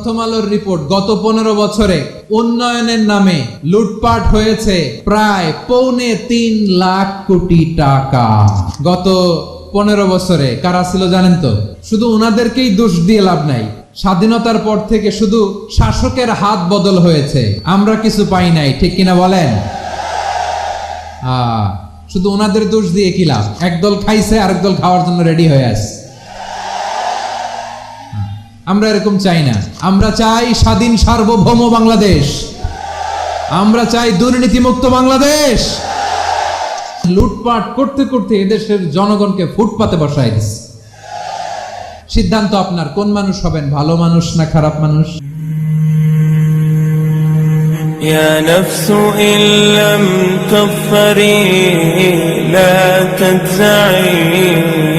প্রথম আলোর রিপোর্ট গত পনেরো বছরে উন্নয়নের নামে লুটপাট হয়েছে প্রায় পৌনে তিন লাখ কোটি টাকা। গত পনেরো বছরে কারা ছিল জানেন তো? শুধু ওনাদেরকেই দোষ দিয়ে লাভ নাই। স্বাধীনতার পর থেকে শুধু শাসকের হাত বদল হয়েছে। আমরা কিছু পাই নাই, ঠিক কিনা বলেন? শুধু ওনাদের দোষ দিয়ে কি লাভ? একদল খাইছে আরেক দল খাওয়ার জন্য রেডি হয়ে আছে। আমরা এরকম চাই না আমরা চাই স্বাধীন সার্বভৌম বাংলাদেশ আমরা চাই দুর্নীতিমুক্ত বাংলাদেশ লুটপাট করতে করতে এদেশের জনগণকে ফুটপাতে বসায় দিচ্ছে সিদ্ধান্ত আপনার কোন মানুষ হবেন ভালো মানুষ না খারাপ মানুষ يا نفس إن لم تظفري لا تجزعي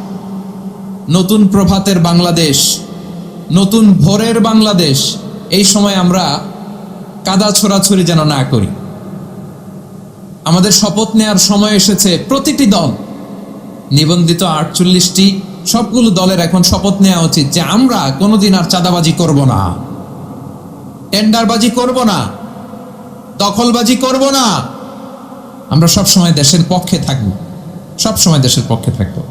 নতুন প্রভাতের বাংলাদেশ, নতুন ভোরের বাংলাদেশ, এই সময় আমরা কাদা ছোড়াছড়ি যেন না করি। আমাদের শপথ নেয়ার সময় এসেছে প্রতিটি দল। নিবন্ধিত আটচল্লিশটি, সবগুলো দলের এখন শপথ নেওয়া উচিত যে আমরা কোনোদিন আর চাঁদাবাজি করব না। টেন্ডারবাজি করব না। দখলবাজি করব না। আমরা সব সময় দেশের পক্ষে থাকব। সব সময় দেশের পক্ষে থাকব।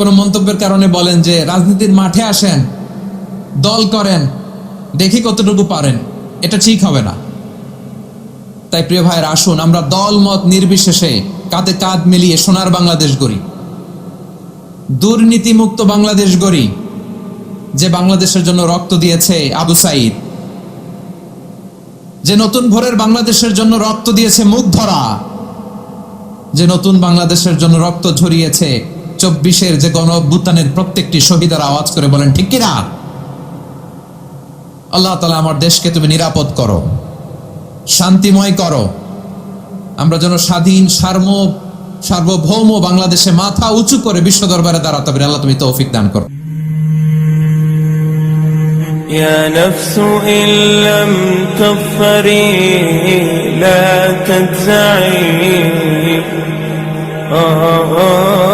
কোনো মন্তব্যের কারণে বলেন যে রাজনীতির মাঠে আসেন, দল করেন, দেখি কতটুকু পারেন, এটা ঠিক হবে না। তাই প্রিয় ভাইয়ের, আসুন, আমরা দল মত নির্বিশেষে কাঁধে কাঁধ মিলিয়ে সোনার বাংলাদেশ গড়ি। দুর্নীতিমুক্ত বাংলাদেশ গড়ি, যে বাংলাদেশের জন্য রক্ত দিয়েছে আবু সাইদ। যে নতুন ভোরের বাংলাদেশের জন্য রক্ত দিয়েছে মুখ ধরা যে নতুন বাংলাদেশের জন্য রক্ত ঝরিয়েছে চব্বিশের যে গণ অভ্যুত্থানের প্রত্যেকটি শহীদের আওয়াজ করে বলেন ঠিক কিনা আল্লাহ তালা আমার দেশকে তুমি নিরাপদ করো শান্তিময় করো আমরা যেন স্বাধীন সার্ম সার্বভৌম বাংলাদেশে মাথা উঁচু করে বিশ্ব দরবারে দাঁড়াতে পারি আল্লাহ তুমি তৌফিক দান করো يا نفس إن لم تظفري لا تجزعي آه آه